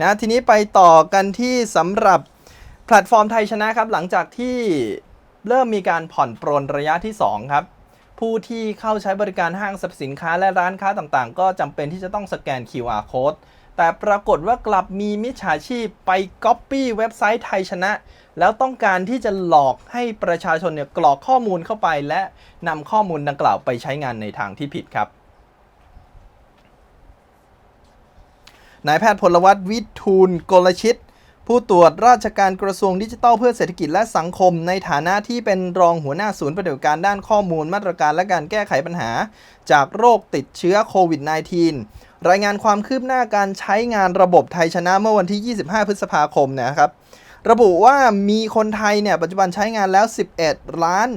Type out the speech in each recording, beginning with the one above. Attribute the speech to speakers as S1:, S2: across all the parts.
S1: นะทีนี้ไปต่อกันที่สำหรับแพลตฟอร์มไทยชนะครับ หลังจากที่เริ่มมีการผ่อนปรนระยะที่ 2 ครับ ผู้ที่เข้าใช้บริการห้างสรรพสินค้าและร้านค้าต่างๆ ก็จำเป็นที่จะต้องสแกน QR code แต่ปรากฏว่ากลับมีมิจฉาชีพไปก๊อปปี้เว็บไซต์ไทยชนะ แล้วต้องการที่จะหลอกให้ประชาชนเนี่ยกรอกข้อมูลเข้าไป และนำข้อมูลดังกล่าวไปใช้งานในทางที่ผิดครับ นายแพทย์พลวัตวิทูลกลชิต ผู้ตรวจราชการกระทรวงดิจิทัลเพื่อเศรษฐกิจและสังคม ในฐานะที่เป็นรองหัวหน้าศูนย์ปฏิบัติการด้านข้อมูลมาตรการและการแก้ไขปัญหา จากโรคติดเชื้อโควิด -19 รายงานความคืบหน้าการใช้งานระบบไทยชนะเมื่อวันที่ 25 พฤษภาคมนะครับระบุว่ามีคนไทยเนี่ยปัจจุบันใช้งานแล้ว 11ล้าน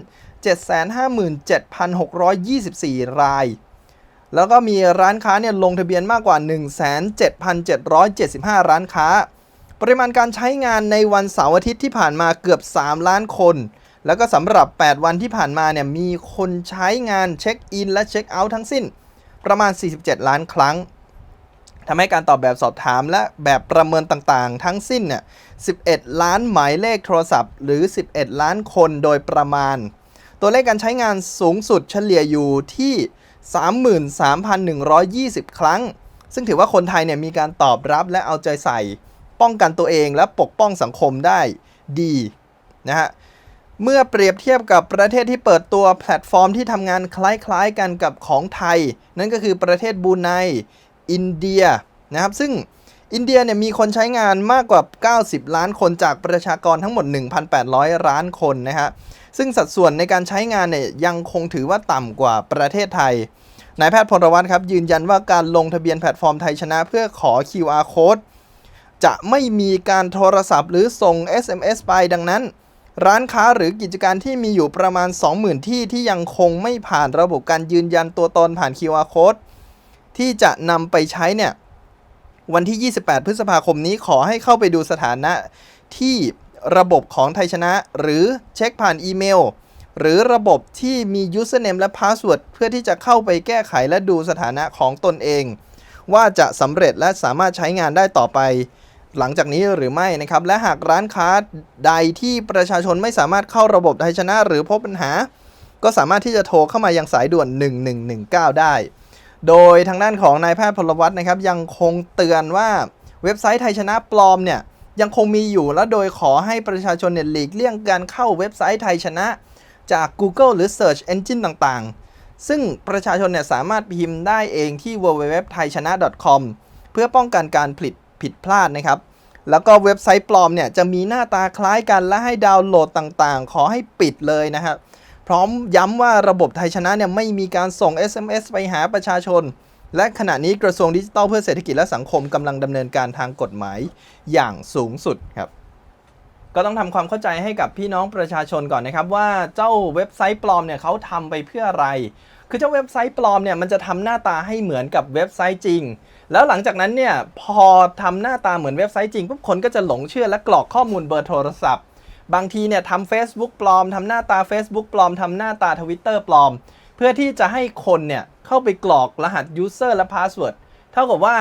S1: 757,624 ราย แล้วก็มีร้านค้าเนี่ยลงทะเบียนมากกว่า 17,775 ร้านค้า ปริมาณการใช้งานในวันเสาร์อาทิตย์ที่ผ่านมาเกือบ 3 ล้านคน แล้วก็สำหรับ 8 วันที่ผ่านมาเนี่ยมีคนใช้งานเช็คอินและเช็คเอาท์ทั้งสิ้น ประมาณ 47 ล้านครั้งทำให้การตอบแบบสอบถามและแบบประเมินต่างๆ ทั้งสิ้นเนี่ย 11 ล้านหมายเลขโทรศัพท์หรือ 11 ล้านคนโดยประมาณ ตัวเลขการใช้งานสูงสุดเฉลี่ยอยู่ที่ 33,120 ครั้ง ซึ่งถือว่าคนไทยเนี่ยมีการตอบรับและเอาใจใส่ ป้องกันตัวเองและปกป้องสังคมได้ดีนะฮะเมื่อเปรียบเทียบกับประเทศที่เปิดตัวแพลตฟอร์มที่ทำงานคล้ายๆกันกับของไทย นั่นก็คือประเทศบรูไนอินเดียนะครับซึ่ง อินเดียเนี่ยมีคนใช้งานมากกว่า 90 ล้านคนจากประชากรทั้งหมด 1,800 ล้านคนนะฮะ ซึ่งสัดส่วนในการใช้งานเนี่ยยังคงถือว่าต่ำกว่าประเทศไทย นายแพทย์พลวัตครับยืนยันว่าการลงทะเบียนแพลตฟอร์มไทยชนะเพื่อขอ QR code จะไม่มีการโทรศัพท์หรือส่ง SMS ไปดังนั้น ร้านค้าหรือกิจการที่มีอยู่ประมาณ 20,000 ที่ที่ยังคงไม่ผ่านระบบการยืนยันตัวตนผ่าน QR code ที่จะนำไปใช้เนี่ย วันที่ 28 พฤษภาคมนี้ขอให้เข้าไปดูสถานะที่ระบบของไทยชนะ หรือเช็คผ่านอีเมล หรือระบบที่มี username และ password เพื่อที่จะเข้าไปแก้ไขและดูสถานะของตนเอง ว่าจะสำเร็จและสามารถใช้งานได้ต่อไป หลังจากนี้หรือไม่นะครับ และหากร้านค้าใดที่ประชาชนไม่สามารถเข้าระบบไทยชนะ หรือพบปัญหา ก็สามารถที่จะโทรเข้ามายังสายด่วน 1119 ได้ โดยทางด้านของนายแพทย์พลวัตนะครับยังคงเตือนว่าเว็บไซต์ไทยชนะปลอมเนี่ยยังคงมีอยู่และโดยขอให้ประชาชนเนี่ยหลีกเลี่ยงการเข้าเว็บไซต์ไทยชนะ จาก Google หรือ Search Engine ต่างๆ ซึ่งประชาชนเนี่ยสามารถพิมพ์ได้เองที่ www.thaishana.com เพื่อป้องกันการผลิตผิดพลาดนะครับ แล้วก็เว็บไซต์ปลอมเนี่ยจะมีหน้าตาคล้ายกันและให้ดาวน์โหลดต่างๆ ขอให้ปิดเลยนะครับ พร้อมย้ำว่าระบบไทยชนะเนี่ยไม่มีการส่ง SMS ไปหาประชาชน และขณะนี้กระทรวงดิจิทัลเพื่อเศรษฐกิจและสังคมกำลังดำเนินการทางกฎหมายอย่างสูงสุดครับก็ต้องทำความเข้าใจให้กับพี่น้องประชาชนก่อนนะครับ ว่าเจ้าเว็บไซต์ปลอมเนี่ยเขาทำไปเพื่ออะไร คือเจ้าเว็บไซต์ปลอมเนี่ยมันจะทำหน้าตาให้เหมือนกับเว็บไซต์จริง แล้วหลังจากนั้นเนี่ยพอทำหน้าตาเหมือนเว็บไซต์จริงปุ๊บคนก็จะหลงเชื่อและกรอกข้อมูลเบอร์โทรศัพท์ บางทีเนี่ยทำ Facebook ปลอมทำหน้าตา Facebook ปลอมทำหน้าตา Twitter ปลอม เพื่อที่จะให้คนเนี่ยเข้าไปกรอกรหัส User และ Password เท่ากับว่า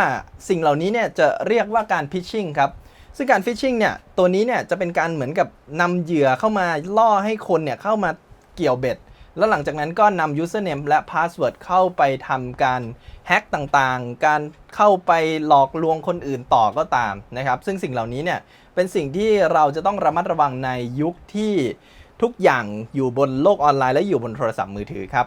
S1: สิ่งเหล่านี้เนี่ยจะเรียกว่าการ Phishing ครับซึ่งการ Phishing เนี่ยตัวนี้เนี่ยจะเป็นการเหมือนกับนำเหยื่อเข้ามาล่อให้คนเนี่ยเข้ามาเกี่ยวเบ็ด แล้วหลังจากนั้นก็นำ username และ password เข้าไปทำการแฮ็กต่างๆ การเข้าไปหลอกลวงคนอื่นต่อก็ตามนะครับ ซึ่งสิ่งเหล่านี้เนี่ยเป็นสิ่งที่เราจะต้องระมัดระวังในยุคที่ทุกอย่างอยู่บนโลกออนไลน์และอยู่บนโทรศัพท์มือถือครับ